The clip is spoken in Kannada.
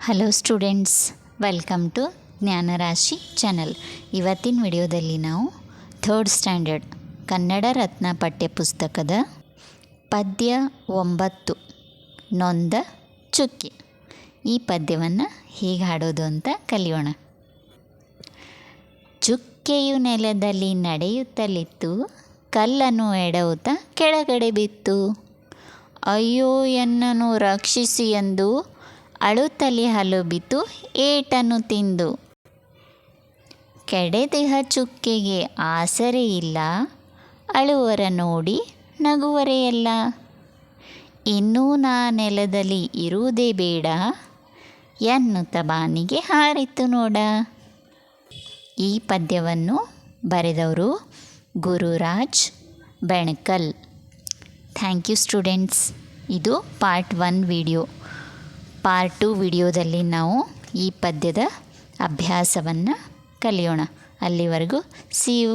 Hello students welcome to Jnanarashi channel ಇವತ್ತಿನ ವಿಡಿಯೋದಲ್ಲಿ ನಾವು ಥರ್ಡ್ ಸ್ಟ್ಯಾಂಡರ್ಡ್ ಕನ್ನಡ ರತ್ನ ಪಠ್ಯಪುಸ್ತಕದ ಪದ್ಯ ಒಂಬತ್ತು, ನೊಂದ, ಚುಕ್ಕಿ. ಈ ಪದ್ಯವನ್ನು ಹೇಗೆ ಹಾಡೋದು ಅಂತ ಕಲಿಯೋಣ. ಚುಕ್ಕೆಯು ನೆಲದಲ್ಲಿ ನಡೆಯುತ್ತಲಿತ್ತು, ಕಲ್ಲನ್ನು ಎಡವುತ್ತಾ ಕೆಳಗಡೆ ಬಿತ್ತು. ಅಯ್ಯೋ ಎನ್ನನು ರಕ್ಷಿಸಿ ಎಂದು ಅಳುತ್ತಲಿ ಹಲು ಬಿತ್ತು ಏಟನ್ನು ತಿಂದು. ಕೆಡೆದಿಹ ಚುಕ್ಕೆಗೆ ಆಸರೆ ಇಲ್ಲ, ಅಳುವರ ನೋಡಿ ನಗುವರೆಯಲ್ಲ ಇನ್ನೂ ನಾ ನೆಲದಲ್ಲಿ ಇರುವುದೇ ಬೇಡ, ಎನ್ನುತ್ತ ಬಾನಿಗೆ ಹಾರಿತು ನೋಡ. ಈ ಪದ್ಯವನ್ನು ಬರೆದವರು Gururaj Benakal. Thank you students. ಇದು part one video. Part two ವಿಡಿಯೋದಲ್ಲಿ ನಾವು ಈ ಪದ್ಯದ ಅಭ್ಯಾಸವನ್ನು ಕಲಿಯೋಣ. ಅಲ್ಲಿವರೆಗೂ ಸಿ ಯು